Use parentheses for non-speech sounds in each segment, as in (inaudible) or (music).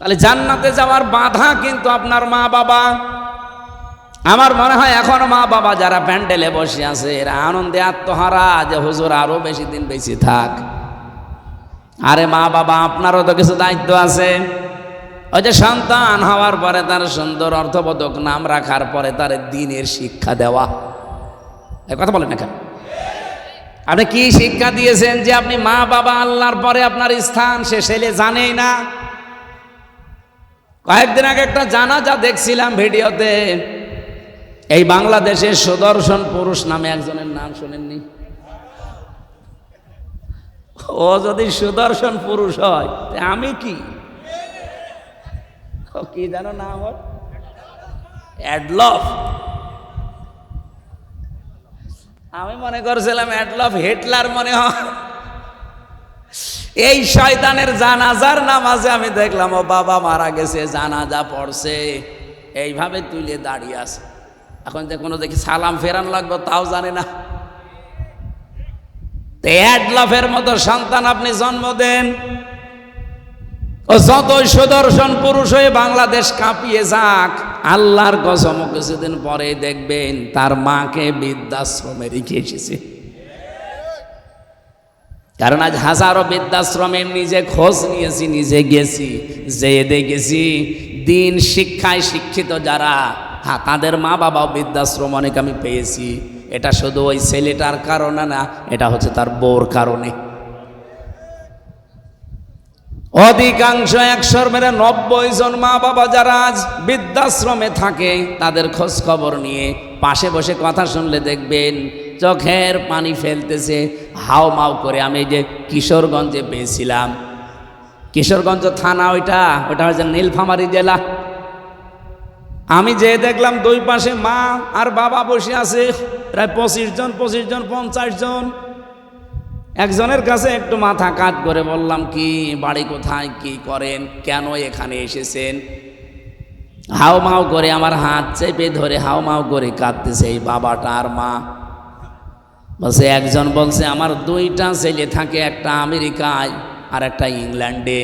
তাহলে জান্নাতে যাওয়ার বাধা কিন্তু আপনার মা বাবা। আমার মনে হয় এখন মা বাবা যারা প্যান্ডেলে বসে আছে, এরা আনন্দে আত্মহারা যে হুজুর আরও বেশি দিন বেশি থাক। আরে মা বাবা, আপনারও তো কিছু দায়িত্ব আছে। ওই যে সন্তান হওয়ার পরে তার সুন্দর অর্থবোধক নাম রাখার পরে তার দিনের শিক্ষা দেওয়া। কথা বলেন না কেন? আপনি কি শিক্ষা দিয়েছেন যে আপনি মা বাবা আল্লাহর পরে আপনার স্থান সে ছেলে জানেই না? কয়েকদিন আগে একটা জানাজা দেখছিলাম ভিডিওতে। এই বাংলাদেশের সুদর্শন পুরুষ নামে একজনের নাম শোনেননি। ও যদি সুদর্শন পুরুষ হয় আমি কি? কি জানো নাম ওর অ্যাডলফ। আমি মনে করছিলাম অ্যাডলফ হিটলার মনে হয়। এই শয়তানের জানাজার নামাজে আমি দেখলাম, ও বাবা মারা গেছে, জানাজা পড়ছে। এইভাবে তুলে দাঁড়িয়ে আছে। এখন যে কোনো দেখি সালাম ফেরান লাগবে, তাও জানে না। অ্যাডলফের মতো সন্তান আপনি জন্ম দেন। ও যতই সুদর্শন পুরুষ হয়ে বাংলাদেশ কাঁপিয়ে যাক, আল্লাহর কসম কিছুদিন পরে দেখবেন তার মাকে বৃদ্ধাশ্রমে রেখে এসেছে। কারণ আজ হাজারো বৃদ্ধাশ্রমে নিজে খোঁজ নিয়েছি, নিজে গেছি যে দেখেছি দিন শিক্ষায় শিক্ষিত যারা হ্যাঁ তাদের মা বাবাও বৃদ্ধাশ্রম অনেক আমি পেয়েছি। এটা শুধু ওই ছেলেটার কারণে না, এটা হচ্ছে তার বউর কারণে। অধিকাংশ একশোর মেরে নব্বই জন মা বাবা যারা আজ বৃদ্ধাশ্রমে থাকে, তাদের খোঁজ খবর নিয়ে পাশে বসে কথা শুনলে দেখবেন, চোখের পানি ফেলতেছে হাও মাও করে আমি যে কিশোরগঞ্জে পেয়েছিলাম। কিশোরগঞ্জ থানা ওইটা ওটা হচ্ছে নীলফামারী জেলা। আমি যে দেখলাম দুই পাশে মা আর বাবা বসে আছে, প্রায় পঁচিশ জন পঁচিশ জন, পঞ্চাশ জন। একজনের কাছে একটু মাথা কাট করে বললাম, কি, বাড়ি কোথায়, কি করেন, কেন এখানে এসেছেন? হাও মাও করে আমার হাত চেপে ধরে হাও মাও করে কাঁদতেছে, এই বাবাটা আর মা বলছে, একজন বলছে, আমার দুইটা ছেলে থাকে, একটা আমেরিকায় আর একটা ইংল্যান্ডে।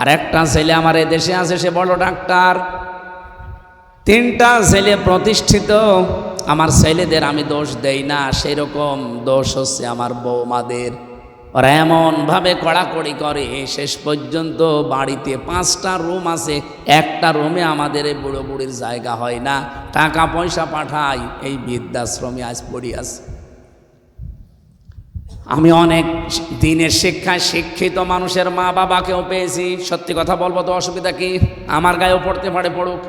আর একটা ছেলে আমার দেশে আছে, সে বড় ডাক্তার। তিনটা ছেলে প্রতিষ্ঠিত। আমার ছেলেদের আমি দোষ দেই না, সেরকম দোষ হচ্ছে আমার বৌমাদের। ওরা এমনভাবে কড়াকড়ি করে শেষ পর্যন্ত বাড়িতে পাঁচটা রুম আছে, একটা রুমে আমাদের এই বুড়ো বুড়ির জায়গা হয় না। টাকা পয়সা পাঠাই এই বৃদ্ধাশ্রমে আজ পড়ি আছে। আমি অনেক দিনের শিক্ষায় শিক্ষিত মানুষের মা বাবাকেও পেয়েছি। সত্যি কথা বলব তো, অসুবিধা কি? আমার গায়েও পড়তে পারে, পড়ুক।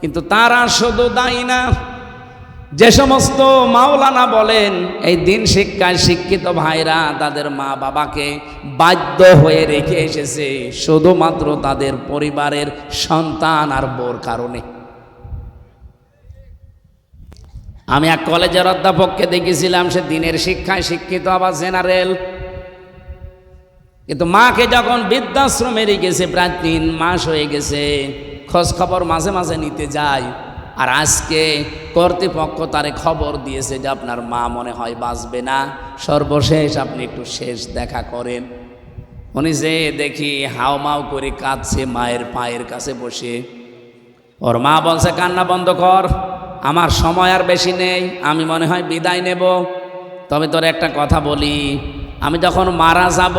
কিন্তু তারা শুধু দায়ী না, যে সমস্ত মাওলানা বলেন, এই দিন শিক্ষায় শিক্ষিত ভাইরা তাদের মা বাবাকে বাধ্য হয়ে রেখে এসেছে। শুধুমাত্র তাদের পরিবারের সন্তান আর বোর কারণে। আমি এক কলেজের অধ্যাপককে দেখেছিলাম, সে দিনের শিক্ষায় শিক্ষিত, আবার জেনারেল। কিন্তু মাকে যখন বৃদ্ধাশ্রমে রেখেছে, প্রায় তিন মাস হয়ে গেছে খোঁজ খবর মাঝে মাঝে নিতে যায়। আর আজকে কর্তৃপক্ষ তারে খবর দিয়েছে যে আপনার মা মনে হয় বাঁচবে না। সর্বশেষ আপনি একটু শেষ দেখা করেন। উনি যে দেখি হাও মাও করে কাঁদছে মায়ের পায়ের কাছে বসে। ওর মা বলছে, কান্না বন্ধ কর। আমার সময় আর বেশি নেই, আমি মনে হয় বিদায় নেব। তবে তোর একটা কথা বলি, আমি যখন মারা যাব,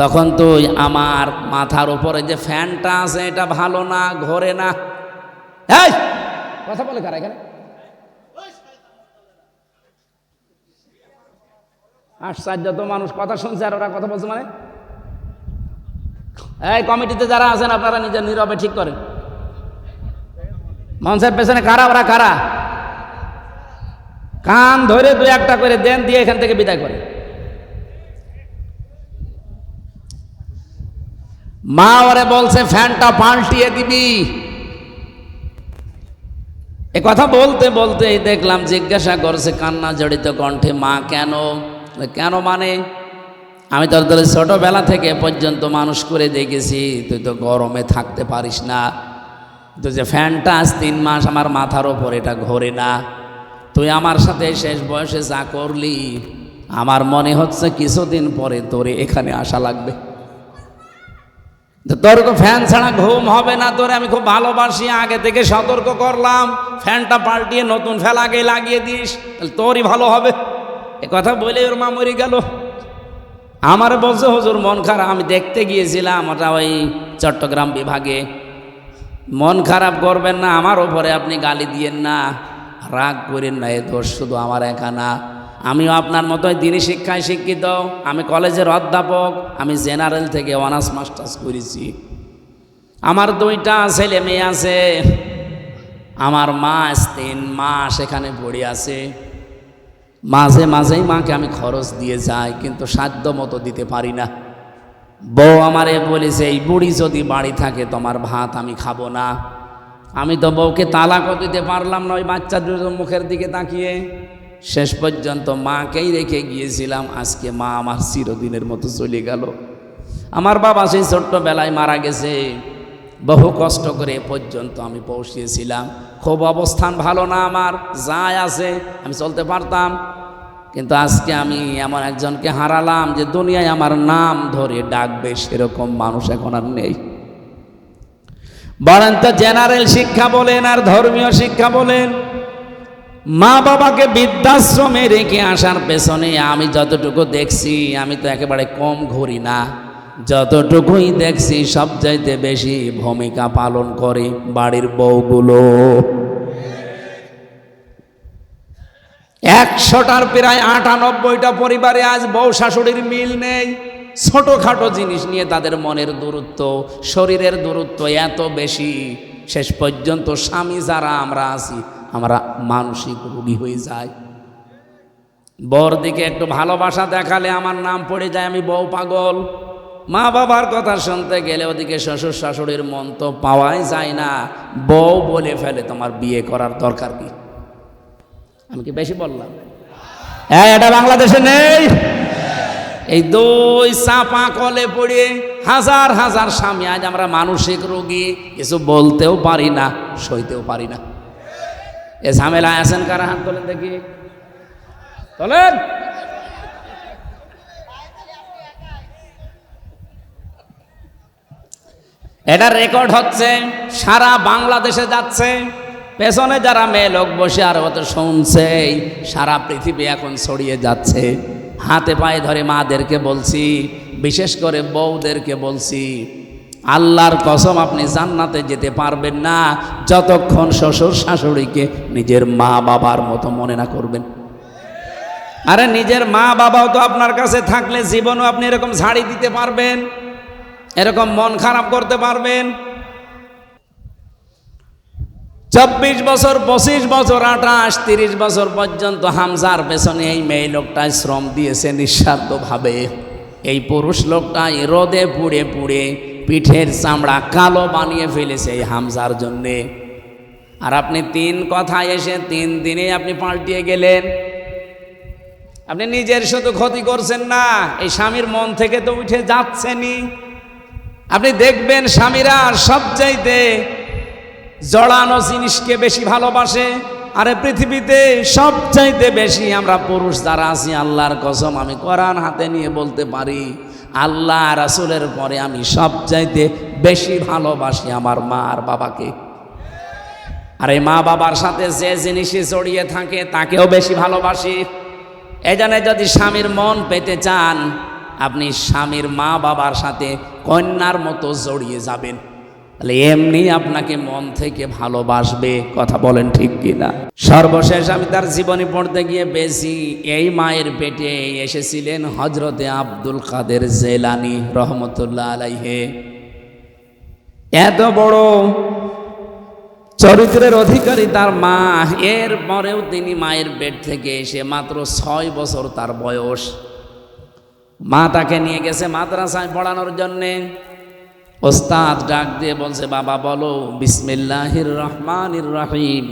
তখন তুই আমার মাথার উপরে যে ফ্যানটা আছে, এটা ভালো না, ঘোরে না। কথা বলে কারা এখানে? আশ্চর্য, তো মানুষ কথা শুনছে আর ওরা কথা বলছে মানে? এই কমিটিতে যারা আছেন, আপনারা নিজের নীরবে ঠিক করেন। মঞ্চের পেছনে কারা, ওরা কারা? কান ধরে দু একটা করে দেন দিয়ে এখান থেকে বিদায় করে। মা ওরে বলছে, ফ্যানটা পাল্টিয়ে দিবি। এ কথা বলতে বলতে দেখলাম জিজ্ঞাসা করছে কান্না জড়িত কণ্ঠে, মা কেন? কেন মানে? আমি তোর তোর ছোটোবেলা থেকে পর্যন্ত মানুষ করে দেখেছি, তুই তো গরমে থাকতে পারিস না। তো যে ফ্যানটা আজ তিন মাস আমার মাথার ওপর, এটা ঘোরে না। তুই আমার সাথে শেষ বয়সে যা করলি, আমার মনে হচ্ছে কিছুদিন পরে তোরে এখানে আসা লাগবে। তোর ফ্যান ছাড়া ঘুম হবে না তোরে, আমি খুব ভালোবাসি, আগে থেকে সতর্ক করলাম। ফ্যানটা পাল্টিয়ে নতুন ফ্যান আগে লাগিয়ে দিস, তাহলে তোরই ভালো হবে। এ কথা বলে ওর মা মরে গেল। আমার বলছে, হুজুর, মন খারাপ। আমি দেখতে গিয়েছিলাম ওটা ওই চট্টগ্রাম বিভাগে। মন খারাপ করবেন না, আমার ওপরে আপনি গালি দিয়েন না। রাগ করেন না, এ দোষ শুধু আমার একা না। আমিও আপনার মতোই দিনই শিক্ষায় শিক্ষিত, আমি কলেজের অধ্যাপক, আমি জেনারেল থেকে অনার্স মাস্টার্স করেছি। আমার দুইটা ছেলে মেয়ে আছে, আমার মাস তিন মাস এখানে পড়ে আছে। মাঝে মাঝেই মাকে আমি খরচ দিয়ে যাই, কিন্তু সাধ্য মতো দিতে পারি না। বউ আমারে বলেছে, এই বুড়ি যদি বাড়ি থাকে, তোমার ভাত আমি খাব না। আমি তো বউকে তালাকও দিতে পারলাম না, ওই বাচ্চা দুটো মুখের দিকে তাকিয়ে। শেষ পর্যন্ত মাকেই রেখে গিয়েছিলাম, আজকে মা আমার চিরদিনের মতো চলে গেল। আমার বাবা সেই ছোট্টবেলায় মারা গেছে। বহু কষ্ট করে পর্যন্ত আমি পৌঁছিয়েছিলাম। খুব অবস্থান ভালো না আমার যাই আছে, আমি চলতে পারতাম। কিন্তু আজকে আমি এমন একজনকে হারালাম যে দুনিয়ায় আমার নাম ধরে ডাকবে সেরকম মানুষ এখন আর নেই। বলেন তো জেনারেল শিক্ষা বলেন আর ধর্মীয় শিক্ষা বলেন। মা বাবাকে বৃদ্ধাশ্রমে রেখে আসার পেছনে আমি যতটুকু দেখছি, আমি তো একেবারে কম ঘুরি না। যতটুকুই দেখছি সবচাইতে বেশি ভূমিকা পালন করে বাড়ির বউগুলো। একশোটার প্রায় আটানব্বইটা পরিবারে আজ বউ শাশুড়ির মিল নেই। ছোটোখাটো জিনিস নিয়ে তাদের মনের দূরত্ব, শরীরের দূরত্ব এত বেশি। শেষ পর্যন্ত স্বামী যারা, আমরা আছি, আমরা মানসিক রোগী হয়ে যাই। বর দিকে একটু ভালোবাসা দেখালে আমার নাম পড়ে যায়, আমি বউ পাগল। মা বাবার কথা শুনতে গেলে ওদিকে শ্বশুর শাশুড়ির মন তো পাওয়াই যায় না। বউ বলে ফেলে, তোমার বিয়ে করার দরকার কি? আমি কি বেশি বললাম? হ্যাঁ এটা বাংলাদেশে নেই। এই দুই চাপা কলে পড়ে হাজার হাজার স্বামী, আজ আমরা মানসিক রোগী, কিছু বলতেও পারি না, সইতেও পারি না। এ ঝামেলায় আছেন কারা? হাত তোলেন দেখি। তোলেন। এটা রেকর্ড হচ্ছে, সারা বাংলাদেশে যাচ্ছে। পেছনে যারা মেয়ে লোক বসে, আর অত শুনছে সারা পৃথিবী এখন ছড়িয়ে যাচ্ছে। হাতে পায়ে ধরে মাদেরকে বলছি, বিশেষ করে বউদেরকে বলছি, আল্লাহর কসম আপনি জান্নাতে যেতে পারবেন না, যতক্ষণ শ্বশুর শাশুড়িকে নিজের মা বাবার মতো মনে না করবেন। আরে নিজের মা বাবাও তো আপনার কাছে থাকলে জীবনও আপনি এরকম ঝাড়ি দিতে পারবেন, এরকম মন খারাপ করতে পারবেন চব্বিশ বছর, পঁচিশ বছর, আঠাশ, তিরিশ বছর পর্যন্ত হামজার পেছনে এই মেয়ে লোকটাই শ্রম দিয়েছে নিঃস্বার্থভাবে এই পুরুষ লোকটাই রোদে পুড়ে পুড়ে পিঠের চামড়া কালো বানিয়ে ফেলেছে এই হামজার জন্যে। আর আপনি তিন কথায় এসে তিন দিনে আপনি পাল্টিয়ে গেলেন। আপনি নিজের শুধু ক্ষতি করছেন না, এই স্বামীর মন থেকে তো উঠে যাচ্ছেনই। আপনি দেখবেন স্বামীরা সবচাইতে জড়ানো জিনিসকে বেশি ভালোবাসে। আরে পৃথিবীতে সবচাইতে বেশি আমরা পুরুষ যারা আছি, আল্লাহর কসম, আমি কোরআন হাতে নিয়ে বলতে পারি, আল্লাহ রাসুলের পরে আমি সবচাইতে বেশি ভালোবাসি আমার মা আর বাবাকে। আর এই মা বাবার সাথে যে জিনিসে জড়িয়ে থাকে, তাকেও বেশি ভালোবাসি। এই জন্য যদি স্বামীর মন পেতে চান, আপনি স্বামীর মা বাবার সাথে কন্যার মতো জড়িয়ে যাবেন। তাহলে এমনি আপনাকে মন থেকে ভালোবাসবে, কথা বলেন ঠিক কিনা? সর্বশেষ আমি তার জীবনী পড়তে গিয়ে বেশি এই মায়ের পেটে এসেছিলেন হজরতে আব্দুল কাদের জেলানি রহমতুল্লাহ আলাইহে। এত বড় চরিত্রের অধিকারী তার মা এর পরেও তিনি মায়ের পেট থেকে এসে মাত্র ছয় বছর তার বয়স। মা তাকে নিয়ে গেছে মাদ্রাসায় পড়ানোর জন্যে। ওস্তাদ ডাক দিয়ে বলছে, বাবা বলো, বিসমিল্লাহির রহমানির রহিম।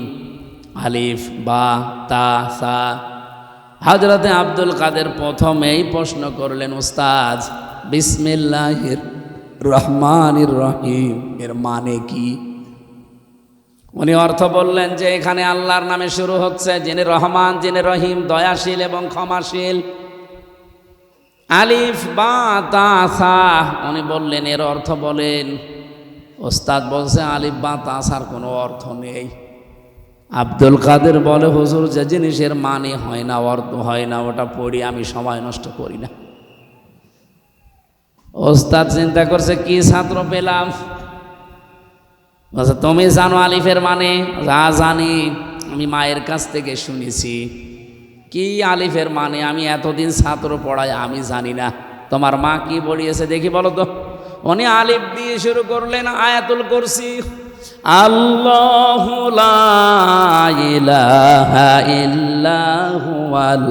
আলিফ, বা, তা, সা। হজরতে আব্দুল কাদের প্রথমেই প্রশ্ন করলেন, ওস্তাদ, বিসমিল্লাহির রহমানির রহিম, এর মানে কি? উনি অর্থ বললেন যে, এখানে আল্লাহর নামে শুরু হচ্ছে, যিনি রহমান, যিনি রহিম, দয়াশীল এবং ক্ষমাশীল। আলিফ বা উনি বললেন, এর অর্থ বলেন, ওস্তাদ বলছে, আলিফ বা তাসার কোনো অর্থ নেই। আব্দুল কাদের বলে, হুজুর, যে জিনিসের মানে হয় না, অর্থ হয় না, ওটা পড়ি, আমি সময় নষ্ট করি না। ওস্তাদ চিন্তা করছে, কি ছাত্র পেলাম? বলছে, তুমি জানো আলিফের মানে? যা জানি। আমি মায়ের কাছ থেকে শুনেছি। কি আলিফের মানে? আমি এতদিন ছাত্র পড়াই আমি জানি না। তোমার মা কি বলিয়েছে দেখি বলো তো। উনি আলিফ দিয়ে শুরু করলেন আয়াতুল করছি আল্লাহ লা ইলাহা ইল্লা হুয়াল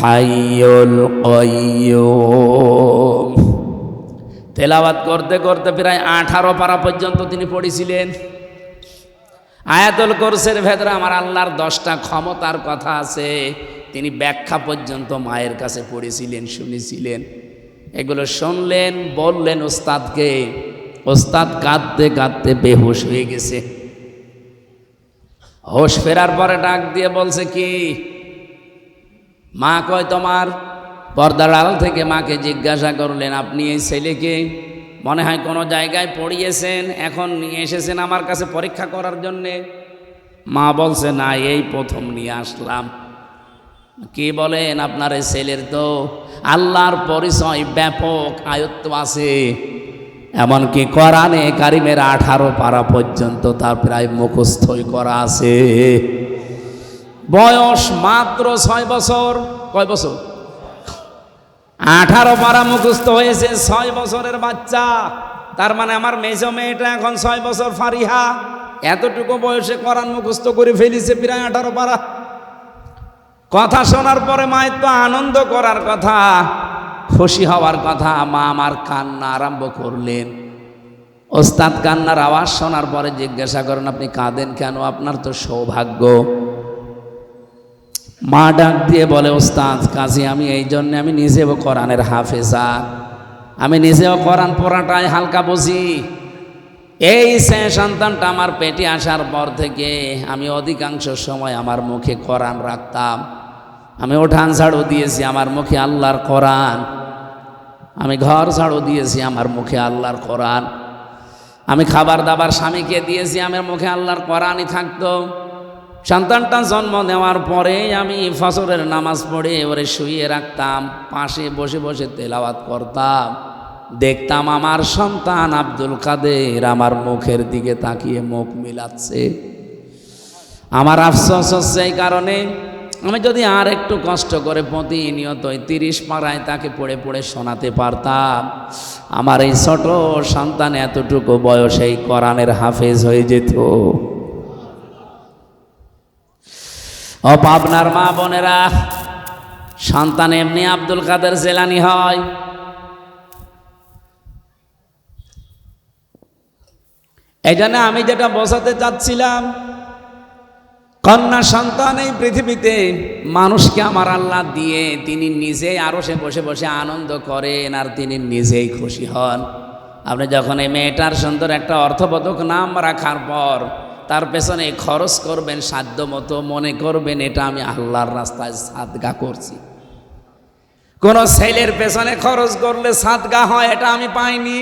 হাইয়ুল কাইয়্যুম তেলাওয়াত করতে করতে প্রায় আঠারো পারা পর্যন্ত তিনি পড়েছিলেন। আয়াতুল কোরসের ভেতরে আমার আল্লাহর দশটা ক্ষমতার কথা আছে। তিনি ব্যাখ্যা পর্যন্ত মায়ের কাছে পড়েছিলেন, শুনেছিলেন। এগুলো শুনলেন, বললেন, ওস্তাদকে, ওস্তাদ কাঁদতে কাঁদতে বেহুশ হয়ে গেছে। হোশ ফেরার পরে ডাক দিয়ে বলছে, কি? মা কয় তোমার? পর্দার আড়াল থেকে মাকে জিজ্ঞাসা করলেন, আপনি এই ছেলেকে মনে হয় কোনো জায়গায় পড়িয়েছেন? এখন নিয়ে এসেছেন আমার কাছে পরীক্ষা করার জন্যে? মা বলছে, না, এই প্রথম নিয়ে আসলাম। কি বলেন আপনার এই ছেলের তো? আল্লাহর পরিচয় ব্যাপক আয়ত্ত আছে। এমনকি কোরআনে কারিমের আঠারো পারা পর্যন্ত তার প্রায় মুখস্থই করা আছে। বয়স মাত্র ছয় বছর। কয় বছর? আঠারো পারা মুখস্থ হয়েছে, ছয় বছরের বাচ্চা। তার মানে আমার মেজো মেয়েটা এখন ছয় বছর ফারিহা। এতটুকু বয়সে কোরআন মুখস্থ করে ফেলিছে প্রায় আঠারো পারা। কথা শোনার পরে মায়ের তো আনন্দ করার কথা, খুশি হওয়ার কথা। মা আমার কান্না আরম্ভ করলেন। ওস্তাদ কান্নার আওয়াজ শোনার পরে জিজ্ঞাসা করেন, আপনি কাঁদেন কেন? আপনার তো সৌভাগ্য। মা ডাক দিয়ে বলে, ওস্তাদ কাজী, আমি এই জন্যে আমি নিজেও কোরআনের হাফেজা। আমি নিজেও কোরআন পড়াটাই হালকা বুঝি। এই সে সন্তানটা আমার পেটে আসার পর থেকে আমি অধিকাংশ সময় আমার মুখে কোরআন রাখতাম। আমি ওঠান ঝাড়ু দিয়েছি আমার মুখে আল্লাহর কোরআন। আমি ঘর ঝাড়ু দিয়েছি আমার মুখে আল্লাহর কোরআন। আমি খাবার দাবার স্বামীকে দিয়েছি আমার মুখে আল্লাহর কোরআনই থাকতো। সন্তানটা জন্ম নেওয়ার পরে আমি ফসরের নামাজ পড়ে ওরে শুয়ে রাখতাম, পাশে বসে বসে তেলাওয়াত করতাম। দেখতাম আমার সন্তান আব্দুল কাদের আমার মুখের দিকে তাকিয়ে মুখ মিলাচ্ছে। আমার আফসোস হচ্ছে এই কারণে আমি যদি আর একটু কষ্ট করে প্রতিনিয়ত তিরিশ পাড়ায় তাকে পড়ে পড়ে শোনাতে পারতাম, আমার এই ছোট সন্তান এতটুকু বয়সে এই কোরআনের হাফেজ হয়ে যেত। ও পাবনার মা বোনেরা, সন্তান এমনি আব্দুল কাদের জেলানি হয়। এই আমি যেটা বসাতে চাচ্ছিলাম কন্যা সন্তান এই পৃথিবীতে মানুষকে আমার আল্লাহ দিয়ে তিনি নিজেই আরও সে বসে বসে আনন্দ করেন আর তিনি নিজেই খুশি হন। আপনি যখন এই মেয়েটার সুন্দর একটা অর্থবোধক নাম রাখার পর তার পেছনে খরচ করবেন, সাধ্য মতো মনে করবেন, এটা আমি আল্লাহর রাস্তায় সাদগা করছি। কোন ছেলের পেছনে খরচ করলে সাদগা হয়, এটা আমি পাইনি।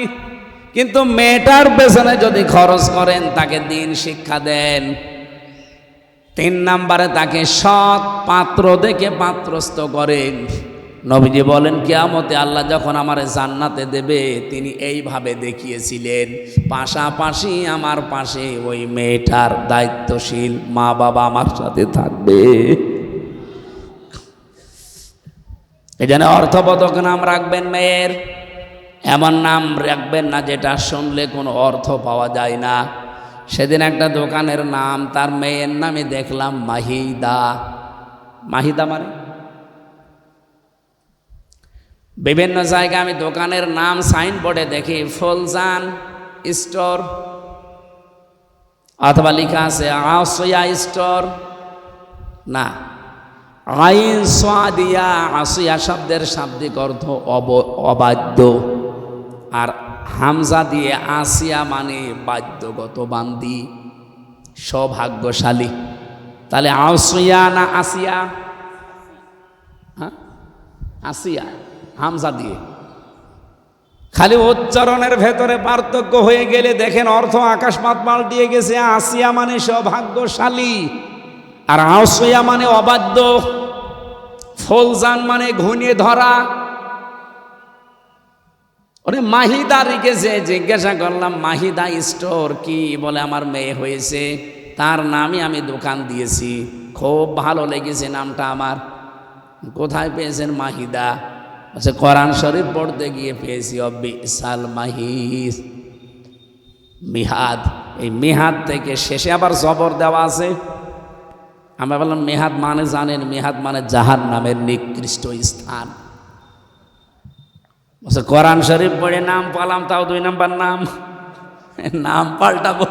কিন্তু মেয়েটার পেছনে যদি খরচ করেন, তাকে দিন শিক্ষা দেন। তিন নাম্বারে তাকে সৎ পাত্র দেখে পাত্রস্থ করেন নবীজি বলেন, কেয়ামতে আল্লাহ যখন আমার জান্নাতে দেবে, তিনি এইভাবে দেখিয়েছিলেন, পাশাপাশি আমার পাশে ওই মেয়েটার দায়িত্বশীল মা বাবা আমার সাথে থাকবে। এই জন্য অর্থবোধক নাম রাখবেন মেয়ের। এমন নাম রাখবেন না যেটা শুনলে কোনো অর্থ পাওয়া যায় না। সেদিন একটা দোকানের নাম, তার মেয়ের নামে দেখলাম মাহিদা। মাহিদা মানে? বিভিন্ন জায়গায় আমি দোকানের নাম সাইনবোর্ডে দেখি, ফুলজান স্টোর, অথবা লেখা আছে, আসিয়া স্টোর। না, আইন সোয়াদিয়া, আসিয়া শব্দের শাব্দিক অর্থ অব, অবাধ্য। আর হামজা দিয়ে আসিয়া মানে বাদ্যগত বান্দি সৌভাগ্যশালী। তাহলে আসিয়া না আসিয়া? হ্যাঁ আসিয়া, হামজা দিয়ে। খালি উচ্চারণের ভেতরে পার্থক্য হয়ে গেলে দেখেন অর্থ আকাশপাত পাল্টিয়ে গেছে, আসিয়া মানে সৌভাগ্যশালী আর আউসইয়া মানে অবাধ্য। ফলজান মানে ঘুনিয়ে ধরা ওরে মাহিদা রেখেছে জিজ্ঞাসা করলাম, মাহিদা স্টোর কি? বলে, আমার মেয়ে হয়েছে, তার নামই আমি দোকান দিয়েছি, খুব ভালো লেগেছে নামটা আমার। কোথায় পেয়েছেন মাহিদা? আচ্ছা কোরআন শরীফ পড়তে গিয়ে পেয়েছি অব্বি সাল মাহিস মিহাদ, এই মেহাদ থেকে শেষে আবার জবর দেওয়া আছে? আমরা বললাম, মেহাদ মানে জানেন, মেহাদ মানে জাহান নামের নিকৃষ্ট স্থান। বলছে, কোরআন শরীফ পড়ে নাম পালাম, তাও দুই নাম্বার নাম। নাম পাল্টাবো।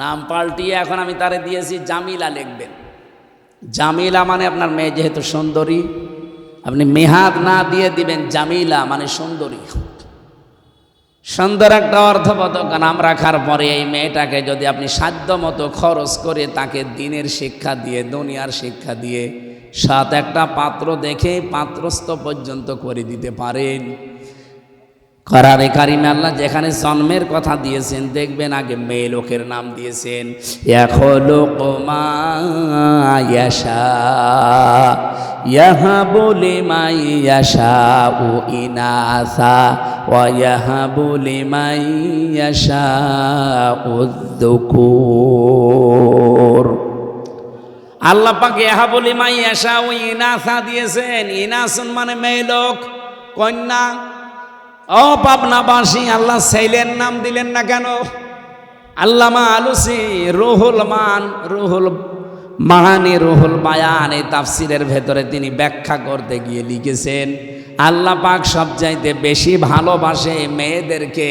নাম পাল্টিয়ে এখন আমি তারে দিয়েছি জামিলা লিখবেন। জামিলা মানে আপনার মেয়ে যেহেতু সুন্দরী, আপনি মেহাদ না দিয়ে দিবেন জামিলা মানে সুন্দরী। সুন্দর একটা অর্থবোধক নাম রাখার পরে এই মেয়েটাকে যদি আপনি সাধ্য মতো খরচ করে তাকে দিনের শিক্ষা দিয়ে, দুনিয়ার শিক্ষা দিয়ে সাত একটা পাত্র দেখে পাত্রস্থ পর্যন্ত করে দিতে পারেন। করারে কারিমে আল্লাহ যেখানে জন্মের কথা দিয়েছেন, দেখবেন আগে মেয়ে লোকের নাম দিয়েছেন। এখলো কমায়াশা ইহা বলে মাইয়াশা ও ইনাসা ওয়াহা বলে মাইয়াশা ও উদ্দুকুর আল্লাহ পাকে এহা বলি মাইয়াশা ও ইনাসা দিয়েছেন। ইনাসুন মানে মেয়ে লোক, কন্যা। ও পাবনাবাসী আল্লাহ ছেলের নাম দিলেন না কেন? আল্লামা আলুসি রুহুল মান, রুহুল মাহানি, রুহুল বায়ান, এই তাফসিরের ভেতরে তিনি ব্যাখ্যা করতে গিয়ে লিখেছেন, আল্লাহ পাক সবচাইতে বেশি ভালোবাসে মেয়েদেরকে,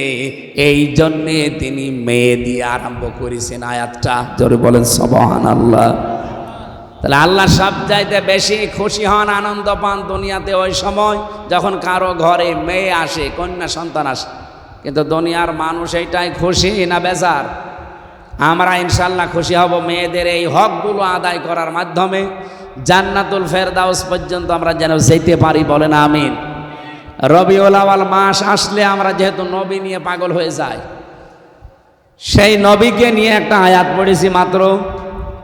এই জন্যে তিনি মেয়ে দিয়ে আরম্ভ করেছেন আয়াতটা। জোরে বলেন সবহান আল্লাহ তাহলে আল্লাহ সব চাইতে বেশি খুশি হন, আনন্দ পান দুনিয়াতে ওই সময় যখন কারও ঘরে মেয়ে আসে, কন্যা সন্তান আসে। কিন্তু দুনিয়ার মানুষ এইটাই খুশি না বেজার? আমরা ইনশাল্লাহ খুশি হব মেয়েদের এই হকগুলো আদায় করার মাধ্যমে। জান্নাতুল ফেরদাউস পর্যন্ত আমরা যেন যেতে পারি বলেন আমিন। রবিউল আওয়াল মাস আসলে আমরা যেহেতু নবী নিয়ে পাগল হয়ে যাই, সেই নবীকে নিয়ে একটা আয়াত পড়েছি মাত্র।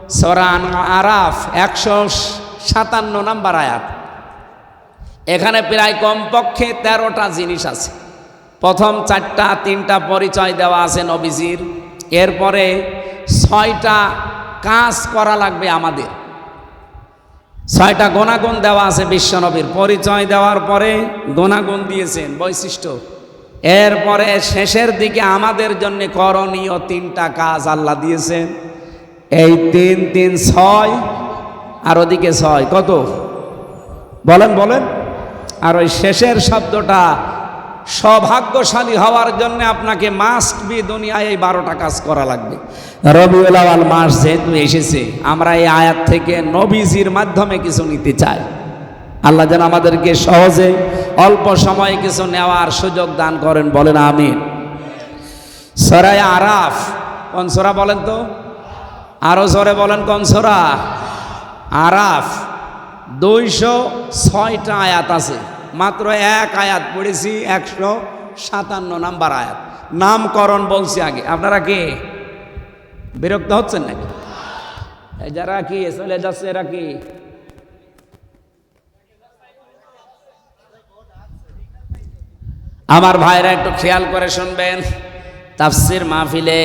সরান আরাফ একশো সাতান্ন নাম্বার আয়াত। এখানে প্রায় কমপক্ষে তেরোটা জিনিস আছে। প্রথম চারটা, তিনটা পরিচয় দেওয়া আছে নবীজির। এরপরে ছয়টা কাজ করা লাগবে আমাদের। ছয়টা গুণাগুণ দেওয়া আছে বিশ্বনবীর। পরিচয় দেওয়ার পরে গুণাগুণ দিয়েছেন বৈশিষ্ট্য। এরপরে শেষের দিকে আমাদের জন্য করণীয় তিনটা কাজ আল্লাহ দিয়েছেন। এই তিন তিন, ছয়, আর ওদিকে ছয়, কত? বলেন বলেন। আর ওই শেষের শব্দটা সৌভাগ্যশালী হওয়ার জন্য আপনাকে মাস্ট বি দুনিয়ায় এই বারোটা কাজ করা লাগবে। রবিউল আওয়াল মাস যেহেতু এসেছে, আমরা এই আয়াত থেকে নবীজির মাধ্যমে কিছু নিতে চাই। আল্লাহ যেন আমাদেরকে সহজে অল্প সময়ে কিছু নেওয়ার সুযোগ দান করেন, বলেন আমিন। সরাই আরাফ, কোন সরা বলেন তো? আরও জোরে বলেন কোন সরা? আরাফ, দুইশো ছয়টা আয়াত আছে। মাত্র এক আয়াত পড়েছি, একশো সাতান্ন নাম্বার আয়াত। নামকরণ বলছি আগে। আপনারা কে? বিরক্ত হচ্ছেন নাকি? যারা কি, চলে যাচ্ছে এরা কি? আমার ভাইরা একটু খেয়াল করে শুনবেন। তাফসির মাহফিলে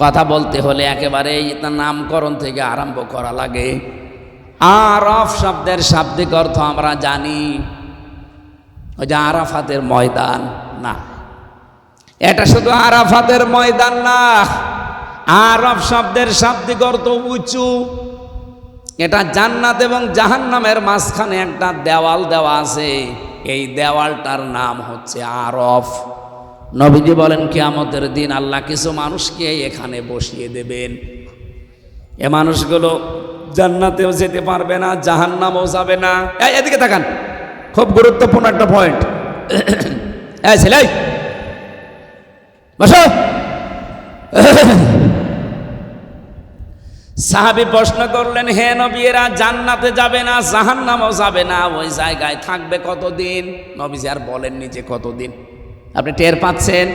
কথা বলতে হলে একেবারে তার নামকরণ থেকে আরম্ভ করা লাগে। আরফ শব্দের শাব্দিক অর্থ আমরা জানি, ওই যে আরাফাতের ময়দান। না, এটা শুধু আরাফাতের ময়দান না আরফ শব্দের শাব্দিক অর্থ উঁচু। এটা জান্নাত এবং জাহান্নামের মাঝখানে একটা দেওয়াল দেওয়া আছে, এই দেওয়ালটার নাম হচ্ছে আরফ। নবীজি বলেন, কিয়ামতের দিন আল্লাহ কিছু মানুষকে এখানে বসিয়ে দেবেন। এ মানুষগুলো জান্নাতেও যেতে পারবে না, জাহান্নামও যাবে না। এদিকে তাকান। খুব গুরুত্বপূর্ণ একটা পয়েন্ট (clears throat) ছেলে বসো। (clears throat) সাহাবি প্রশ্ন করলেন, হে নবী এরা জান্নাতে যাবে না, জাহান্নামও যাবে না? ওই জায়গায় থাকবে কতদিন? নবীজি আর বলেননি যে কতদিন। আপনি টের পাচ্ছেন?